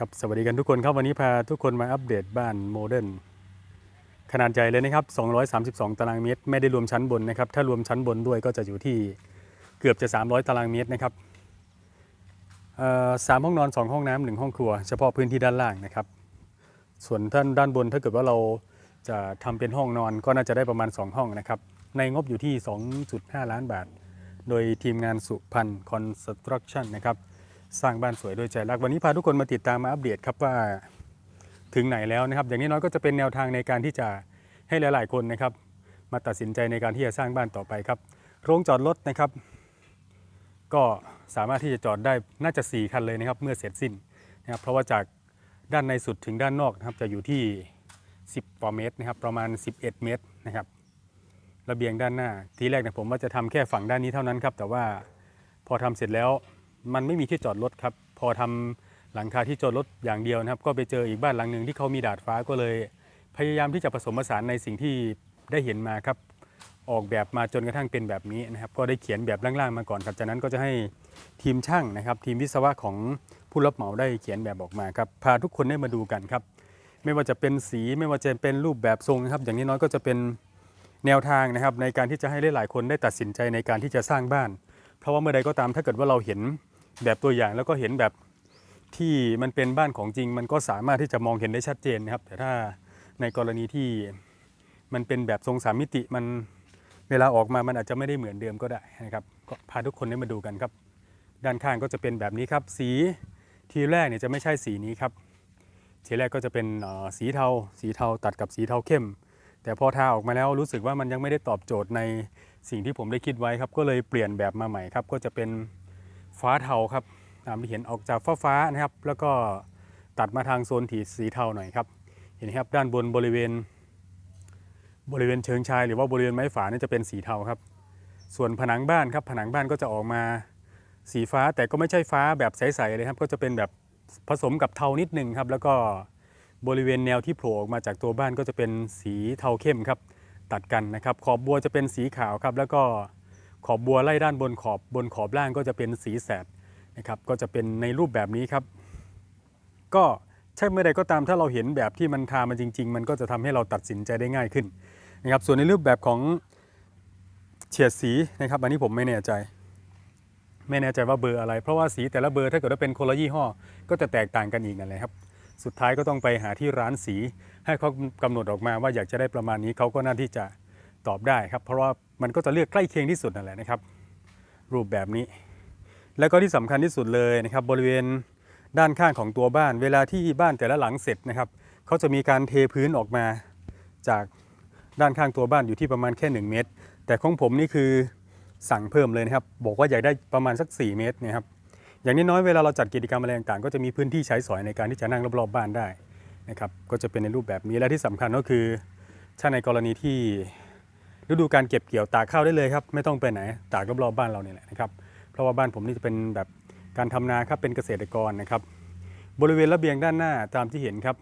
ครับสวัสดีกันทุกคนครับวันนี้พาทุกคนมาอัปเดตบ้านโมเดิร์นขนาดใหญ่เลยนะครับ 232 ตารางเมตร ไม่ได้รวมชั้นบนนะครับ ถ้ารวมชั้นบนด้วยก็จะอยู่ที่เกือบจะ 300 ตารางเมตรนะครับสามห้องนอน 2 ห้องน้ำหนึ่งห้องครัว เฉพาะพื้นที่ด้านล่างนะครับ ส่วนท่านด้านบนถ้าเกิดว่าเราจะทำเป็นห้องนอนก็น่าจะได้ประมาณ 2 ห้องนะครับ ในงบอยู่ที่ 2.5 ล้านบาท โดยทีมงานสุพันธ์คอนสตรักชั่นนะครับ สร้างบ้านสวยด้วยใจรักวันนี้พาทุกคนมาติดตามมาอัปเดตครับว่าถึงไหนแล้วนะครับ อย่างนี้น้อยก็จะเป็นแนวทางในการที่จะให้หลาย ๆ คนนะครับ มาตัดสินใจในการที่จะสร้างบ้านต่อไปครับ โรงจอดรถนะครับ ก็สามารถที่จะจอดได้น่าจะ 4 คันเลยนะครับ เมื่อเสร็จสิ้นนะครับเพราะว่าจากด้านในสุดถึงด้านนอกนะครับจะอยู่ที่ 10กว่าเมตรนะครับ ประมาณ 11 เมตรนะครับระเบียงด้านหน้า ทีแรกเนี่ยผมว่าจะทำแค่ฝั่งด้านนี้เท่านั้นครับ แต่ว่าพอทำเสร็จแล้ว มันไม่มีที่จอดรถครับ พอทำหลังคาที่จอดรถอย่างเดียวนะครับ ก็ไปเจออีกบ้านหลังหนึ่งที่เขามีดาดฟ้าก็เลย พยายามที่จะผสมผสานในสิ่งที่ได้เห็นมาครับ ออกแบบมาจนกระทั่งเป็นแบบนี้นะครับ ก็ได้เขียนแบบล่างๆมาก่อนครับ จากนั้นก็จะให้ทีมช่างนะครับ ทีมวิศวะของผู้รับเหมาได้เขียนแบบออกมาครับ พาทุกคนได้มาดูกันครับ ไม่ว่าจะเป็นสีไม่ว่าจะเป็นรูปแบบทรงนะครับ อย่างนี้น้อยก็จะเป็นแนวทางนะครับในการที่จะให้หลายๆคนได้ตัดสินใจในการที่จะสร้างบ้าน เพราะว่าเมื่อใดก็ตามถ้าเกิดว่าเราเห็น แบบตัวอย่างแล้วก็เห็นแบบที่มันเป็นบ้านของจริง มันก็สามารถที่จะมองเห็นได้ชัดเจนนะครับ แต่ถ้าในกรณีที่มันเป็นแบบทรงสามมิติมันเวลาออกมามันอาจจะไม่ได้เหมือนเดิมก็ได้นะครับก็พาทุกคนได้มาดูกันครับ ด้านข้างก็จะเป็นแบบนี้ครับ สีทีแรกเนี่ยจะไม่ใช่สีนี้ครับ ทีแรกก็จะเป็นสีเทา สีเทาตัดกับสีเทาเข้ม แต่พอทาออกมาแล้วรู้สึกว่ามันยังไม่ได้ตอบโจทย์ในสิ่งที่ผมได้คิดไว้ครับ ก็เลยเปลี่ยนแบบมาใหม่ครับ ก็จะเป็น ฟ้าเทาครับตามที่เห็นออกจากฟ้าฟ้านะครับ แล้วก็ตัดมาทางโซนถีสีเทาหน่อยครับ เห็นครับด้านบนบริเวณ บริเวณเชิงชายหรือว่าบริเวณไม้ฝานี่จะเป็นสีเทาครับ ส่วนผนังบ้านครับ ผนังบ้านก็จะออกมาสีฟ้าแต่ก็ไม่ใช่ฟ้าแบบใสๆเลยครับ ก็จะเป็นแบบผสมกับเทานิดนึงครับ แล้วก็บริเวณแนวที่โผล่ออกมาจากตัวบ้านก็จะเป็นสีเทาเข้มครับ ตัดกันนะครับ ขอบบัวจะเป็นสีขาวครับ แล้วก็ ขอบบัวไล่ด้านบนขอบบนขอบล่างก็จะเป็นสีแสดนะครับก็จะเป็นในรูปแบบนี้ครับ ก็ใช่เมื่อใดก็ตามถ้าเราเห็นแบบที่มันทามันจริง ๆ มันก็จะทำให้เราตัดสินใจได้ง่ายขึ้นนะครับส่วนในรูปแบบของเฉียดสีนะครับอันนี้ผมไม่แน่ใจ ไม่แน่ใจว่าเบอร์อะไร เพราะว่าสีแต่ละเบอร์ถ้าเกิดว่าเป็นคนละยี่ห้อ ก็จะแตกต่างกันอีกนั่นแหละครับ สุดท้ายก็ต้องไปหาที่ร้านสี ให้เขากำหนดออกมาว่าอยากจะได้ประมาณนี้เขาก็น่าที่จะตอบได้ครับ เพราะว่า มันก็จะเลือกใกล้เคียงที่สุดนั่นแหละนะครับ รูปแบบนี้ แล้วก็ที่สำคัญที่สุดเลยนะครับ บริเวณด้านข้างของตัวบ้าน เวลาที่บ้านแต่ละหลังเสร็จนะครับเขาจะมีการเทพื้นออกมาจากด้านข้างตัวบ้านอยู่ที่ประมาณแค่ 1 เมตร แต่ของผมนี่คือสั่งเพิ่มเลยนะครับ บอกว่าอยากได้ประมาณสัก 4 เมตรนะครับอย่างน้อยๆเวลาเราจัดกิจกรรมอะไรต่างๆก็จะมีพื้นที่ใช้สอยในการที่จะนั่งรอบๆบ้านได้นะครับก็จะเป็นในรูปแบบนี้และที่สำคัญก็คือถ้าในกรณีที่ ฤดูการเก็บเกี่ยวตากข้าวได้เลยครับไม่ต้องไปไหนตากรอบๆบ้านเราเนี่ยแหละนะครับเพราะว่าบ้านผมนี่จะเป็นแบบการทำนาครับเป็นเกษตรกรนะครับ บริเวณระเบียงด้านหน้าตามที่เห็นครับ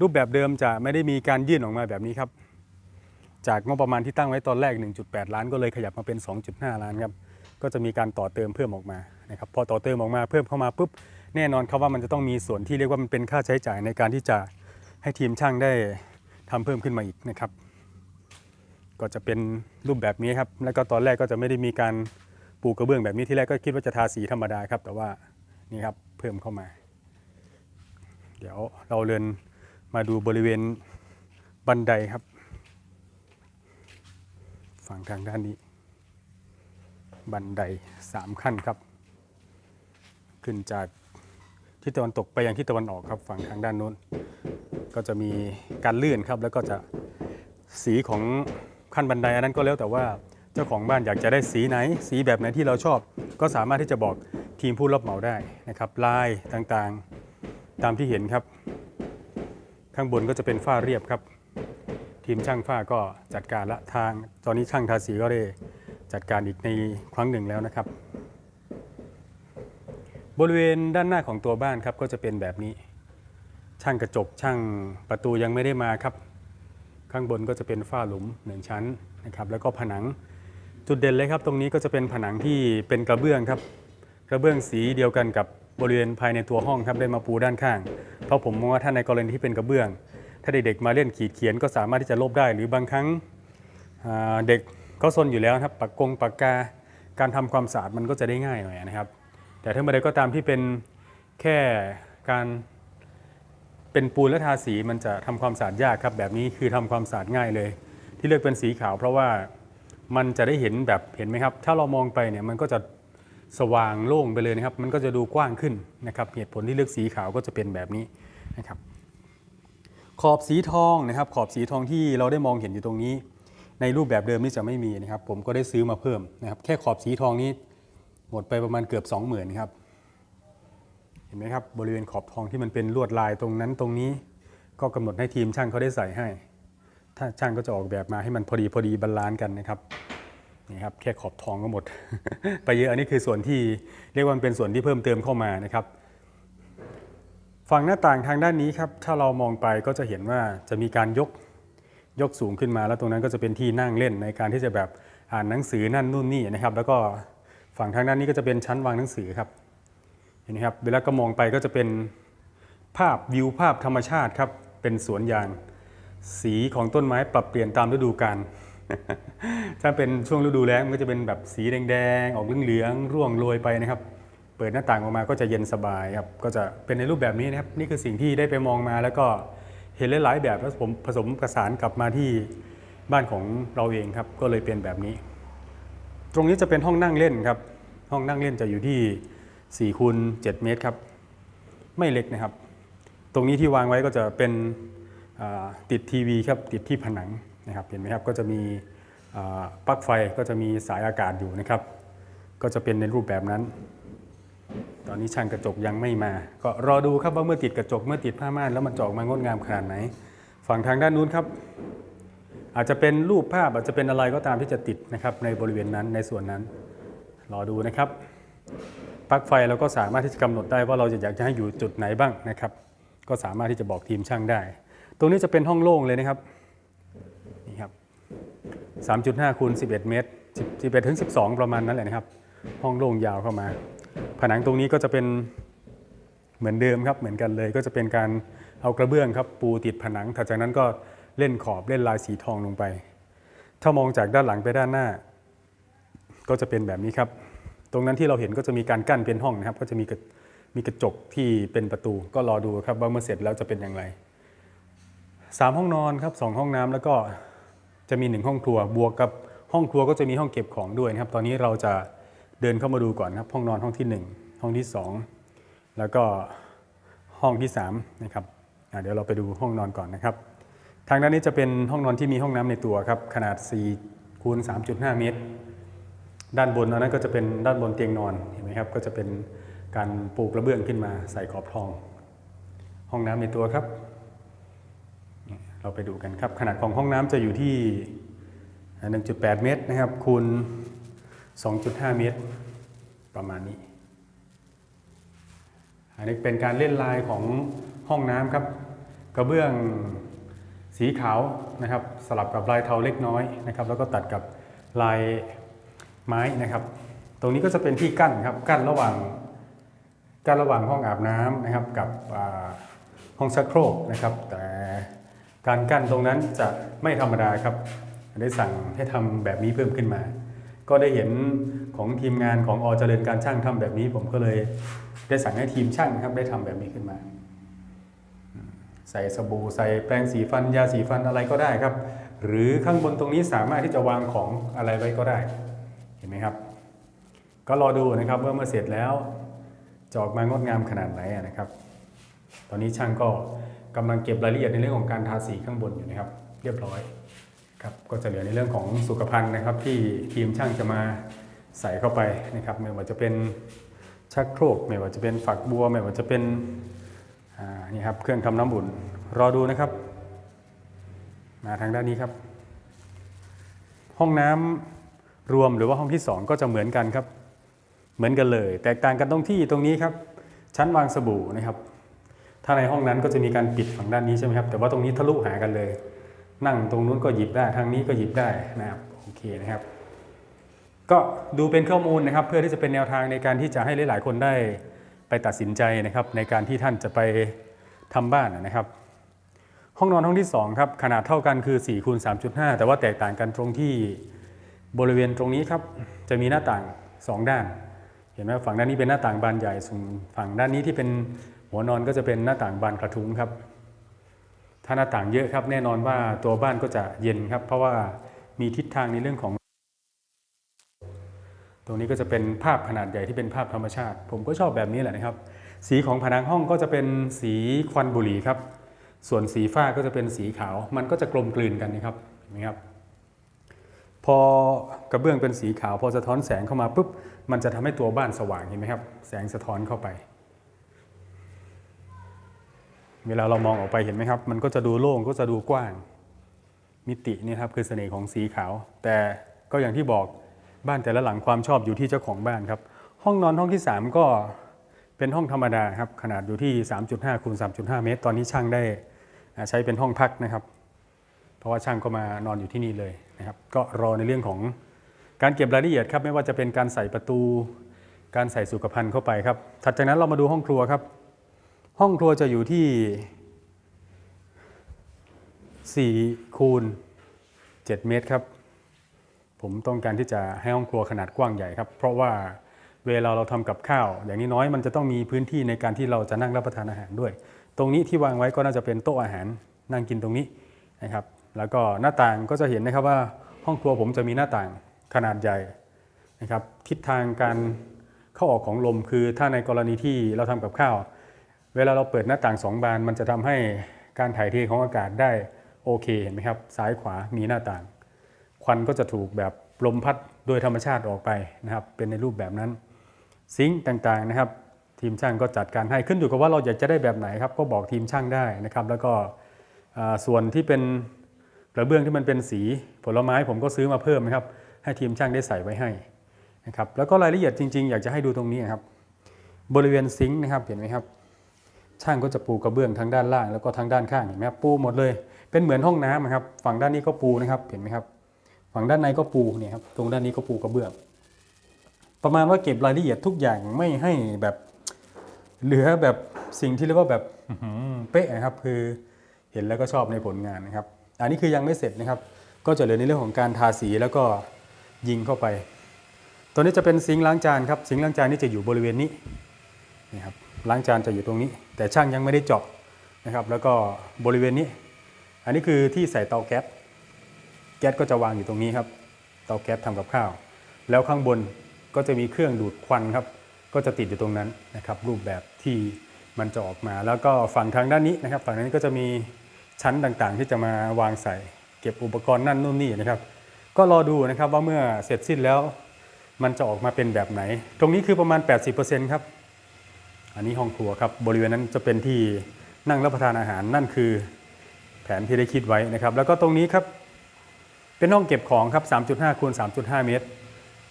รูปแบบเดิมจะไม่ได้มีการยื่นออกมาแบบนี้ครับ จากงบประมาณที่ตั้งไว้ตอนแรก 1.8 ล้านก็เลยขยับมาเป็น 2.5 ล้านครับก็จะมีการต่อเติมเพิ่มออกมานะครับพอต่อเติมออกมาเพิ่มเข้ามาปุ๊บแน่นอนครับว่ามันจะต้องมีส่วนที่เรียกว่ามันเป็นค่าใช้จ่ายในการที่จะให้ทีมช่างได้ทำเพิ่มขึ้นมาอีกนะครับ ก็จะเป็นรูปแบบนี้ครับ แล้วก็ตอนแรกก็จะไม่ได้มีการปูกระเบื้องแบบนี้ที่แรกก็คิดว่าจะทาสีธรรมดาครับ แต่ว่านี่ครับเพิ่มเข้ามา เดี๋ยวเราเดินมาดูบริเวณบันไดครับ ฝั่งทางด้านนี้ บันไดสามขั้นครับ ขึ้นจากทิศตะวันตกไปยังทิศตะวันออกครับ ฝั่งทางด้านโน้น ก็จะมีการเลื่อนครับ แล้วก็จะสีของ ขั้นบันไดอันนั้นก็แล้วแต่ว่าเจ้าของบ้านอยากจะได้สีไหน สีแบบไหนที่เราชอบ ก็สามารถที่จะบอกทีมผู้รับเหมาได้นะครับลายต่างๆ ตามที่เห็นครับ ข้างบนก็จะเป็นฝ้าเรียบครับ ทีมช่างฝ้าก็จัดการละทาง ตอนนี้ช่างทาสีก็ได้จัดการอีกในครั้งหนึ่งแล้วนะครับ บริเวณด้านหน้าของตัวบ้านครับก็จะเป็นแบบนี้ ช่างกระจกช่างประตูยังไม่ได้มาครับ ข้างบนก็จะเป็นฝ้าหลุมหนึ่งชั้นนะครับแล้วก็ผนังจุดเด่นเลยครับตรงนี้ก็จะเป็นผนังที่เป็นกระเบื้องครับกระเบื้องสีเดียวกันกับบริเวณภายในตัวห้องครับได้มาปูด้านข้าง เพราะผมมองว่าถ้าในกรณีที่เป็นกระเบื้อง ถ้าเด็กๆมาเล่นขีดเขียนก็สามารถที่จะลบได้ หรือบางครั้งเด็กก็ซนอยู่แล้วครับปากกงปากกาการทำความสะอาดมันก็จะได้ง่ายหน่อยนะครับ แต่ถ้าเมื่อใดก็ตามที่เป็นแค่การ เป็นปูนและทาสีมันจะทำความสะอาดยากครับ แบบนี้คือทำความสะอาดง่ายเลย ที่เลือกเป็นสีขาวเพราะว่ามันจะได้เห็นแบบเห็นไหมครับ ถ้าเรามองไปเนี่ยมันก็จะสว่างโล่งไปเลยนะครับ มันก็จะดูกว้างขึ้นนะครับ เหตุผลที่เลือกสีขาวก็จะเป็นแบบนี้นะครับ ขอบสีทองนะครับ ขอบสีทองที่เราได้มองเห็นอยู่ตรงนี้ ในรูปแบบเดิมนี่จะไม่มีนะครับ ผมก็ได้ซื้อมาเพิ่มนะครับ แค่ขอบสีทองนี้หมดไปประมาณเกือบ 20,000ครับ เห็นไหมครับบริเวณขอบทองที่มันเป็นลวดลายตรงนั้นตรงนี้ ก็กำหนดให้ทีมช่างเขาได้ใส่ให้ ถ้าช่างก็จะออกแบบมาให้มันพอดีพอดีบาลานซ์กันนะครับนี่ครับแค่ขอบทองก็หมด ไปเยอะอันนี้คือส่วนที่เรียกว่ามันเป็นส่วนที่เพิ่มเติมเข้ามานะครับ ฝั่งหน้าต่างทางด้านนี้ครับถ้าเรามองไปก็จะเห็นว่าจะมีการยกยกสูงขึ้นมา แล้วตรงนั้นก็จะเป็นที่นั่งเล่นในการที่จะแบบอ่านหนังสือนั่นนู่นนี่นะครับ แล้วก็ฝั่งทางด้านนี้ก็จะเป็นชั้นวางหนังสือครับ ห็นไหมครับเวลาก็มองไปก็จะเป็นภาพวิวภาพธรรมชาติครับเป็นสวนยาง สีของต้นไม้ปรับเปลี่ยนตามฤดูกาลถ้าเป็นช่วงฤดูแล้งมันก็จะเป็นแบบสีแดงๆออกเหลืองๆร่วงโรยไปนะครับ เปิดหน้าต่างออกมาก็จะเย็นสบายครับก็จะเป็นในรูปแบบนี้นะครับ นี่คือสิ่งที่ได้ไปมองมาแล้วก็เห็นหลายๆแบบแล้วผมผสมผสานกลับมาที่บ้านของเราเองครับ ก็เลยเป็นแบบนี้ ตรงนี้จะเป็นห้องนั่งเล่นครับ ห้องนั่งเล่นจะอยู่ที่ 4คูณ7เมตรครับ ไม่เล็กนะครับ ตรงนี้ที่วางไว้ก็จะเป็นติดทีวีครับติดที่ผนังนะครับเห็นไหมครับก็จะมีปลั๊กไฟก็จะมีสายอากาศอยู่นะครับ ก็จะเป็นในรูปแบบนั้น ตอนนี้ช่างกระจกยังไม่มา ก็รอดูครับว่าเมื่อติดกระจกเมื่อติดผ้าม่านแล้วมันจะออกมางดงามขนาดไหน ฝั่งทางด้านนู้นครับ อาจจะเป็นรูปภาพอาจจะเป็นอะไรก็ตามที่จะติดนะครับในบริเวณนั้นในส่วนนั้น รอดูนะครับ ปลั๊กไฟเราก็สามารถที่จะกำหนดได้ว่าเราจะอยากจะให้อยู่จุดไหนบ้างนะครับ ก็สามารถที่จะบอกทีมช่างได้ ตรงนี้จะเป็นห้องโล่งเลยนะครับนี่ครับ3.5คูณ11 เมตร10 11ถึง12 ประมาณนั้นแหละนะครับ ห้องโล่งยาวเข้ามา ผนังตรงนี้ก็จะเป็นเหมือนเดิมครับเหมือนกันเลยก็จะเป็นการเอากระเบื้องครับปูติดผนังถัดจากนั้นก็เล่นขอบเล่นลายสีทองลงไป ถ้ามองจากด้านหลังไปด้านหน้า ก็จะเป็นแบบนี้ครับ ตรงนั้นที่เราเห็นก็จะมีการกั้นเป็นห้องนะครับ ก็จะมีกระมีกระจกที่เป็นประตูก็รอดูครับว่าเมื่อเสร็จแล้วจะเป็นอย่างไรสามห้องนอนครับสองห้องน้ำแล้วก็จะมีหนึ่งห้องครัวบวกกับห้องครัวก็จะมีห้องเก็บของด้วยนะครับ ตอนนี้เราจะเดินเข้ามาดูก่อนครับ ห้องนอนห้องที่หนึ่งห้องที่สองแล้วก็ห้องที่สามนะครับเดี๋ยวเราไปดูห้องนอนก่อนนะครับ ทางด้านนี้จะเป็นห้องนอนที่มีห้องน้ำในตัวครับขนาด4คูณ3.5 เมตร ด้านบนอันนั้นก็จะเป็นด้านบนเตียงนอนเห็นไหมครับก็จะเป็นการปูกระเบื้องขึ้นมาใส่ขอบทอง ห้องน้ำในตัวครับ เราไปดูกันครับ ขนาดของห้องน้ำจะอยู่ที่ 1.8 เมตรนะครับคูณ 2.5 เมตร ประมาณนี้ อันนี้เป็นการเล่นลายของห้องน้ำครับ กระเบื้องสีขาวนะครับ สลับกับลายเทาเล็กน้อยนะครับ แล้วก็ตัดกับลาย ไม้นะครับ ตรงนี้ก็จะเป็นที่กั้นครับกั้นระหว่างกั้นระหว่างห้องอาบน้ำนะครับกับห้องชักโครกนะครับ แต่การกั้นตรงนั้นจะไม่ธรรมดาครับ ได้สั่งให้ทำแบบนี้เพิ่มขึ้นมา ก็ได้เห็นของทีมงานของอเจริญการช่างทำแบบนี้ ผมก็เลยได้สั่งให้ทีมช่างครับได้ทำแบบนี้ขึ้นมา ใส่สบู่ใส่แปรงสีฟันยาสีฟันอะไรก็ได้ครับ หรือข้างบนตรงนี้สามารถที่จะวางของอะไรไว้ก็ได้ ไหมครับ ก็รอดูนะครับว่าเมื่อเสร็จแล้วจะออกมางดงามขนาดไหนนะครับ ตอนนี้ช่างก็กำลังเก็บรายละเอียดในเรื่องของการทาสีข้างบนอยู่นะครับ เรียบร้อยครับก็จะเหลือในเรื่องของสุขภัณฑ์นะครับ ที่ทีมช่างจะมาใส่เข้าไปนะครับ ไม่ว่าจะเป็นชักโครกไม่ว่าจะเป็นฝักบัว ไม่ว่าจะเป็นนี่ครับเครื่องทำน้ำบุญรอดูนะครับ มาทางด้านนี้ครับ ห้องน้ำ รวมหรือว่าห้องที่ 2 ก็จะเหมือนกันครับ เหมือนกันเลย แตกต่างกันตรงที่ตรงนี้ครับ ชั้นวางสบู่นะครับ ถ้าในห้องนั้นก็จะมีการปิดฝั่งด้านนี้ใช่ไหมครับ แต่ว่าตรงนี้ทะลุหากันเลย นั่งตรงนู้นก็หยิบได้ ทางนี้ก็หยิบได้นะครับ โอเคนะครับ ก็ดูเป็นข้อมูลนะครับ เพื่อที่จะเป็นแนวทางในการที่จะให้หลาย ๆ คนได้ไปตัดสินใจนะครับ ในการที่ท่านจะไปทำบ้านนะครับ ห้องนอนห้องที่สองครับขนาดเท่ากันคือ4คูณ3.5 แต่ว่าแตกต่างกันตรงที่ บริเวณตรงนี้ครับจะมีหน้าต่าง 2 ด้าน เห็นไหมฝั่งด้านนี้เป็นหน้าต่างบานใหญ่ส่วนฝั่งด้านนี้ที่เป็นหัวนอนก็จะเป็นหน้าต่างบานกระทุ้งครับ ถ้าหน้าต่างเยอะครับ แน่นอนว่าตัวบ้านก็จะเย็นครับ เพราะว่ามีทิศทางในเรื่องของ ตรงนี้ก็จะเป็นภาพขนาดใหญ่ที่เป็นภาพธรรมชาติ ผมก็ชอบแบบนี้แหละนะครับ สีของผนังห้องก็จะเป็นสีควันบุหรี่ครับ ส่วนสีฟ้าก็จะเป็นสีขาว มันก็จะกลมกลืนกันนะครับเห็นไหมครับ พอกระเบื้องเป็นสีขาว พอสะท้อนแสงเข้ามาปุ๊บมันจะทำให้ตัวบ้านสว่างเห็นไหมครับ แสงสะท้อนเข้าไป เวลาเรามองออกไปเห็นไหมครับ มันก็จะดูโล่งก็จะดูกว้าง มิตินี่ครับคือเสน่ห์ของสีขาว แต่ก็อย่างที่บอกบ้านแต่ละหลังความชอบอยู่ที่เจ้าของบ้านครับ ห้องนอนห้องที่ 3 ก็เป็นห้องธรรมดาครับขนาดอยู่ที่ 3.5คูณ3.5 เมตร ตอนนี้ช่างได้ใช้เป็นห้องพักนะครับ เพราะว่าช่างก็มานอนอยู่ที่นี่เลยนะครับ ก็รอในเรื่องของการเก็บรายละเอียดครับไม่ว่าจะเป็นการใส่ประตู การใส่สุขภัณฑ์เข้าไปครับ ถัดจากนั้นเรามาดูห้องครัวครับ ห้องครัวจะอยู่ที่4คูณ7เมตรครับ ผมต้องการที่จะให้ห้องครัวขนาดกว้างใหญ่ครับ เพราะว่าเวลาเราทำกับข้าว อย่างนี้น้อยมันจะต้องมีพื้นที่ในการที่เราจะนั่งรับประทานอาหารด้วย ตรงนี้ที่วางไว้ก็น่าจะเป็นโต๊ะอาหารนั่งกินตรงนี้นะครับ แล้วก็หน้าต่างก็จะเห็นนะครับว่าห้องครัวผมจะมีหน้าต่างขนาดใหญ่นะครับทิศทางการเข้าออกของลมคือถ้าในกรณีที่เราทำกับข้าว เวลาเราเปิดหน้าต่างสองบาน มันจะทำให้การถ่ายเทของอากาศได้โอเคเห็นไหมครับซ้ายขวามีหน้าต่าง ควันก็จะถูกแบบลมพัดโดยธรรมชาติออกไปนะครับ เป็นในรูปแบบนั้นซิงค์ต่างๆนะครับ ทีมช่างก็จัดการให้ขึ้นอยู่กับว่าเราอยากจะได้แบบไหนครับก็บอกทีมช่างได้นะครับ แล้วก็ส่วนที่เป็น กระเบื้องที่มันเป็นสีผลไม้ผมก็ซื้อมาเพิ่มนะครับ ให้ทีมช่างได้ใส่ไว้ให้นะครับแล้วก็รายละเอียดจริงๆ อยากจะให้ดูตรงนี้นครับ บริเวณซิงค์นะครับเห็นไหมครับ ช่างก็จะปูกระเบื้องทั้งด้านล่างแล้วก็ทั้งด้านข้างเห็นไหมครับปูหมดเลย เป็นเหมือนห้องน้ำนะครับ ฝั่งด้านนี้ก็ปูนะครับเห็นไหมครับ ฝั่งด้านในก็ปูเนี่ยครับตรงด้านนี้ก็ปูกระเบื้อง ประมาณว่าเก็บรายละเอียดทุกอย่างไม่ให้แบบเหลือแบบสิ่งที่เรียกว่าแบบเป๊ะนะครับคือเห็นแล้วก็ชอบในผลงานนะครับ อันนี้คือยังไม่เสร็จนะครับ ก็จะเหลือในเรื่องของการทาสีแล้วก็ยิงเข้าไป ตัวนี้จะเป็นซิงค์ล้างจานครับ ซิงค์ล้างจานนี่จะอยู่บริเวณนี้นี่ครับ ล้างจานจะอยู่ตรงนี้ แต่ช่างยังไม่ได้เจาะนะครับ แล้วก็บริเวณนี้ อันนี้คือที่ใส่เตาแก๊ส แก๊สก็จะวางอยู่ตรงนี้ครับ เตาแก๊สทำกับข้าว แล้วข้างบนก็จะมีเครื่องดูดควันครับ ก็จะติดอยู่ตรงนั้นนะครับ รูปแบบที่มันจะออกมา แล้วก็ฝั่งทางด้านนี้นะครับ ฝั่งนี้ก็จะมี ชั้นต่างๆ ที่จะมาวางใส่ เก็บอุปกรณ์นั่นนู่นนี่นะครับ ก็รอดูนะครับว่าเมื่อเสร็จสิ้นแล้ว มันจะออกมาเป็นแบบไหน ตรงนี้คือประมาณ 80%ครับ อันนี้ห้องครัวครับบริเวณนั้นจะเป็นที่นั่งรับประทานอาหารนั่นคือแผนที่ได้คิดไว้นะครับ แล้วก็ตรงนี้ครับเป็นห้องเก็บของครับ 3.5คูณ3.5 เมตร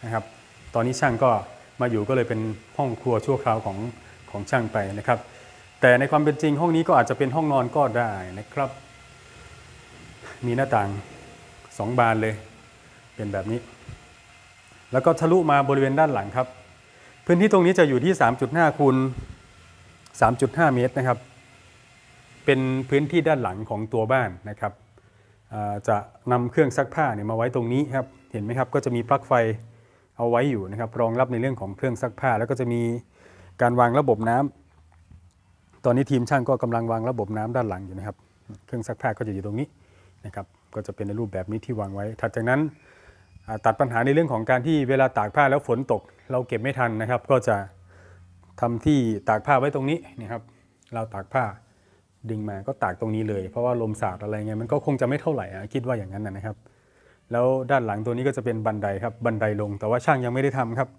นะครับ ตอนนี้ช่างก็มาอยู่ก็เลยเป็นห้องครัวชั่วคราวของของช่างไปนะครับ แต่ในความเป็นจริงห้องนี้ก็อาจจะเป็นห้องนอนก็ได้นะครับ มีหน้าต่าง2บานเลยเป็นแบบนี้ แล้วก็ทะลุมาบริเวณด้านหลังครับ พื้นที่ตรงนี้จะอยู่ที่ 3.5คูณ3.5 เมตรนะครับ เป็นพื้นที่ด้านหลังของตัวบ้านนะครับจะนำเครื่องซักผ้าเนี่ยมาไว้ตรงนี้ครับ เห็นไหมครับ ก็จะมีปลั๊กไฟเอาไว้อยู่นะครับ รองรับในเรื่องของเครื่องซักผ้า แล้วก็จะมีการวางระบบน้ำ ตอนนี้ทีมช่างก็กำลังวางระบบน้ำด้านหลังอยู่นะครับ เครื่องซักผ้าก็จะอยู่ตรงนี้นะครับ ก็จะเป็นในรูปแบบนี้ที่วางไว้ ถัดจากนั้นตัดปัญหาในเรื่องของการที่เวลาตากผ้าแล้วฝนตก เราเก็บไม่ทันนะครับ ก็จะทำที่ตากผ้าไว้ตรงนี้นี่ครับ เราตากผ้าดึงมาก็ตากตรงนี้เลย เพราะว่าลมสาดอะไรเงี้ยมันก็คงจะไม่เท่าไหร่อะคิดว่าอย่างนั้นนะนะครับ แล้วด้านหลังตัวนี้ก็จะเป็นบันไดครับบันไดลง แต่ว่าช่างยังไม่ได้ทำครับ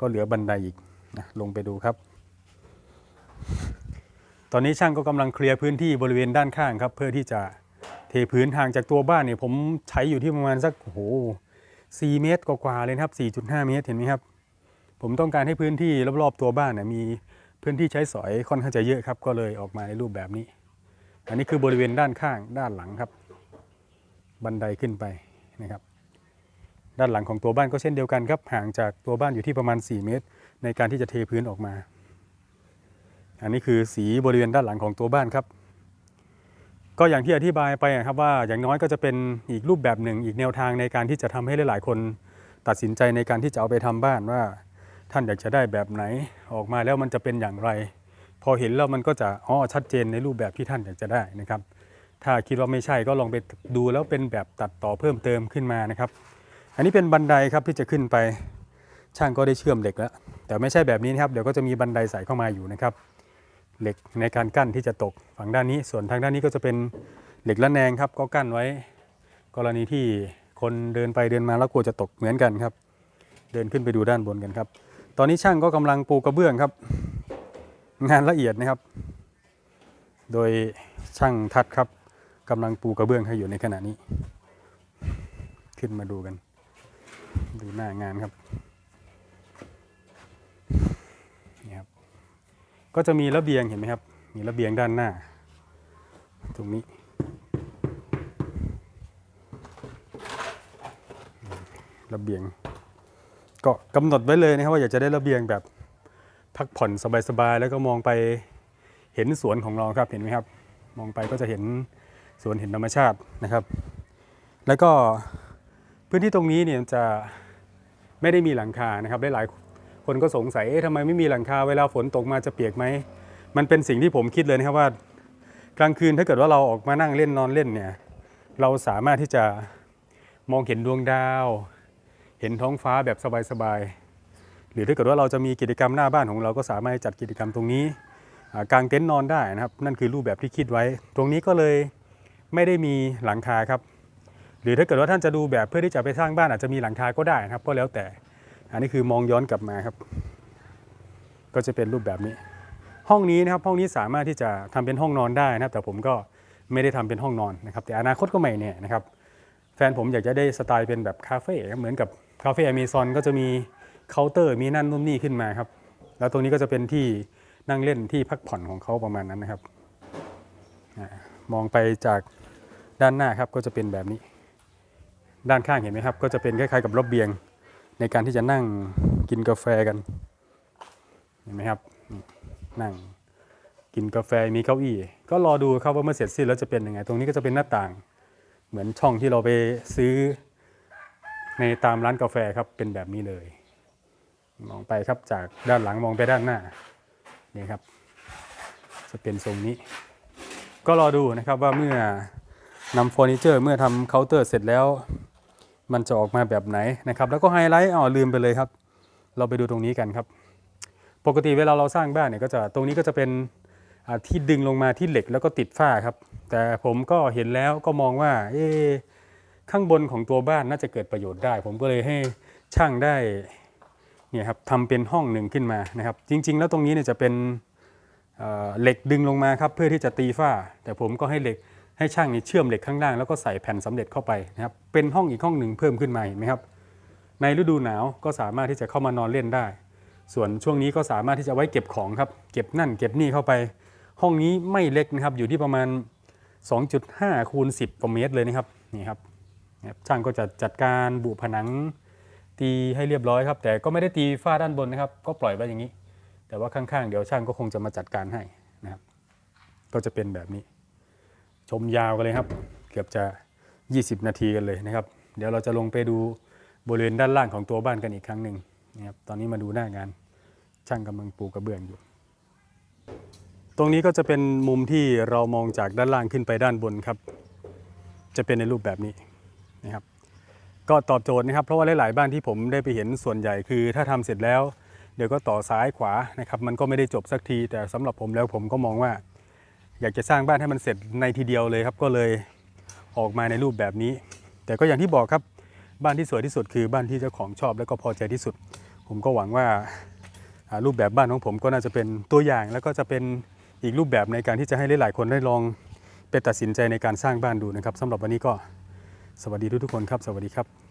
ก็เหลือบันไดอีกนะลงไปดูครับ ตอนนี้ช่างก็กำลังเคลียร์พื้นที่บริเวณด้านข้างครับ เพื่อที่จะเทพื้นห่างจากตัวบ้านเนี่ยผมใช้อยู่ที่ประมาณสักโอ้โหสี่เมตรกว่าๆเลยครับ 4.5 เมตรเห็นไหมครับ ผมต้องการให้พื้นที่รอบๆตัวบ้านเนี่ยมีพื้นที่ใช้สอยค่อนข้างจะเยอะครับ ก็เลยออกมาในรูปแบบนี้ อันนี้คือบริเวณด้านข้างด้านหลังครับ บันไดขึ้นไปนะครับ ด้านหลังของตัวบ้านก็เช่นเดียวกันครับห่างจากตัวบ้านอยู่ที่ประมาณ 4 เมตร ในการที่จะเทพื้นออกมา อันนี้คือสีบริเวณด้านหลังของตัวบ้านครับ ก็อย่างที่อธิบายไปอะครับว่าอย่างน้อยก็จะเป็นอีกรูปแบบหนึ่ง อีกแนวทางในการที่จะทำให้หลายๆ คนตัดสินใจในการที่จะเอาไปทำบ้านว่า ท่านอยากจะได้แบบไหนออกมาแล้วมันจะเป็นอย่างไร พอเห็นแล้วมันก็จะอ๋อชัดเจนในรูปแบบที่ท่านอยากจะได้นะครับ ถ้าคิดว่าไม่ใช่ก็ลองไปดูแล้วเป็นแบบตัดต่อเพิ่มเติมขึ้นมานะครับ อันนี้เป็นบันไดครับที่จะขึ้นไปช่างก็ได้เชื่อมเหล็กแล้วแต่ไม่ใช่แบบนี้นะครับเดี๋ยวก็จะมีบันไดใส่เข้ามาอยู่นะครับ เหล็กในการกั้นที่จะตกฝั่งด้านนี้ ส่วนทางด้านนี้ก็จะเป็นเหล็กละแนงครับ ก็กั้นไว้ กรณีที่คนเดินไปเดินมาแล้วกลัวจะตกเหมือนกันครับ เดินขึ้นไปดูด้านบนกันครับ ตอนนี้ช่างก็กำลังปูกระเบื้องครับ งานละเอียดนะครับ โดยช่างทัดครับกำลังปูกระเบื้องให้อยู่ในขณะนี้ ขึ้นมาดูกัน ดูหน้างานครับ ก็จะมีระเบียงเห็นไหมครับ มีระเบียงด้านหน้า ตรงนี้ ระเบียง ก็กำหนดไว้เลยนะครับว่าอยากจะได้ระเบียงแบบพักผ่อนสบายๆแล้วก็มองไปเห็นสวนของเราครับเห็นไหมครับ มองไปก็จะเห็นสวนเห็นธรรมชาตินะครับ แล้วก็พื้นที่ตรงนี้เนี่ยจะไม่ได้มีหลังคานะครับหลาย คนก็สงสัยเอ๊ะทำไมไม่มีหลังคาเวลาฝนตกมาจะเปียกไหม มันเป็นสิ่งที่ผมคิดเลยนะครับว่า กลางคืนถ้าเกิดว่าเราออกมานั่งเล่นนอนเล่นเนี่ย เราสามารถที่จะมองเห็นดวงดาว เห็นท้องฟ้าแบบสบายๆ หรือถ้าเกิดว่าเราจะมีกิจกรรมหน้าบ้านของเราก็สามารถจัดกิจกรรมตรงนี้กางเต็นท์นอนได้นะครับ นั่นคือรูปแบบที่คิดไว้ ตรงนี้ก็เลยไม่ได้มีหลังคาครับ หรือถ้าเกิดว่าท่านจะดูแบบเพื่อที่จะไปสร้างบ้านอาจจะมีหลังคาก็ได้นะครับก็แล้วแต่ อันนี้คือมองย้อนกลับมาครับ ก็จะเป็นรูปแบบนี้ ห้องนี้นะครับห้องนี้สามารถที่จะทำเป็นห้องนอนได้นะครับ แต่ผมก็ไม่ได้ทำเป็นห้องนอนนะครับ แต่อนาคตก็ไม่แน่นะครับ แฟนผมอยากจะได้สไตล์เป็นแบบคาเฟ่เหมือนกับคาเฟ่อเมซอนก็จะมีเคาน์เตอร์มีนั่นนู่นนี่ขึ้นมาครับ แล้วตรงนี้ก็จะเป็นที่นั่งเล่นที่พักผ่อนของเขาประมาณนั้นนะครับ มองไปจากด้านหน้าครับก็จะเป็นแบบนี้ ด้านข้างเห็นไหมครับ ก็จะเป็นคล้ายๆกับระเบียง ในการที่จะนั่งกินกาแฟกันเห็นไหมครับนั่งกินกาแฟมีเก้าอี้ก็รอดูครับว่าเมื่อเสร็จสิ้นแล้วจะเป็นยังไง ตรงนี้ก็จะเป็นหน้าต่าง เหมือนช่องที่เราไปซื้อในตามร้านกาแฟครับเป็นแบบนี้เลย มองไปครับจากด้านหลังมองไปด้านหน้านี่ครับ จะเป็นทรงนี้ ก็รอดูนะครับว่าเมื่อนำเฟอร์นิเจอร์เมื่อทำเคาน์เตอร์เสร็จแล้ว มันจะออกมาแบบไหนนะครับแล้วก็ไฮไลท์อ๋อลืมไปเลยครับ เราไปดูตรงนี้กันครับ ปกติเวลาเราสร้างบ้านเนี่ยก็จะตรงนี้ก็จะเป็นที่ดึงลงมาที่เหล็กแล้วก็ติดฝ้าครับ แต่ผมก็เห็นแล้วก็มองว่าเอ๊ข้างบนของตัวบ้านน่าจะเกิดประโยชน์ได้ ผมก็เลยให้ช่างได้เนี่ยครับทำเป็นห้องหนึ่งขึ้นมานะครับ จริง ๆ แล้วตรงนี้เนี่ยจะเป็นเเหล็กดึงลงมาครับเพื่อที่จะตีฝ้า แต่ผมก็ให้เหล็ก ให้ช่างนี่เชื่อมเหล็กข้างล่างแล้วก็ใส่แผ่นสำเร็จเข้าไปนะครับเป็นห้องอีกห้องหนึ่งเพิ่มขึ้นมาเห็นไหมครับ ในฤดูหนาวก็สามารถที่จะเข้ามานอนเล่นได้ ส่วนช่วงนี้ก็สามารถที่จะไว้เก็บของครับเก็บนั่นเก็บนี่เข้าไป ห้องนี้ไม่เล็กนะครับอยู่ที่ประมาณ 2.5คูณ10กว่าเมตรเลยนะครับนี่ครับช่างก็จะจัดการบุผนังตีให้เรียบร้อยครับ แต่ก็ไม่ได้ตีฝ้าด้านบนนะครับ ก็ปล่อยไว้อย่างนี้ แต่ว่าข้างๆ เดี๋ยวช่างก็คงจะมาจัดการให้นะครับ ก็จะเป็นแบบนี้ ชมยาวกันเลยครับ เกือบจะ 20 นาทีกันเลยนะครับ เดี๋ยวเราจะลงไปดูบริเวณด้านล่างของตัวบ้านกันอีกครั้งหนึ่งนะครับตอนนี้มาดูหน้างาน ช่างกำลังปูกระเบื้องอยู่ ตรงนี้ก็จะเป็นมุมที่เรามองจากด้านล่างขึ้นไปด้านบนครับ จะเป็นในรูปแบบนี้นะครับ ก็ตอบโจทย์นะครับ เพราะว่าหลายๆบ้านที่ผมได้ไปเห็นส่วนใหญ่คือ ถ้าทำเสร็จแล้ว เดี๋ยวก็ต่อซ้ายขวานะครับ มันก็ไม่ได้จบสักที แต่สำหรับผมแล้วผมก็มองว่า อยากจะสร้างบ้านให้มันเสร็จในทีเดียวเลยครับก็เลยออกมาในรูปแบบนี้ แต่ก็อย่างที่บอกครับบ้านที่สวยที่สุดคือบ้านที่เจ้าของชอบและก็พอใจที่สุด ผมก็หวังว่ารูปแบบบ้านของผมก็น่าจะเป็นตัวอย่าง แล้วก็จะเป็นอีกรูปแบบในการที่จะให้หลายๆคนได้ลองไปตัดสินใจในการสร้างบ้านดูนะครับสำหรับวันนี้ก็สวัสดีทุกๆคนครับ สวัสดีครับ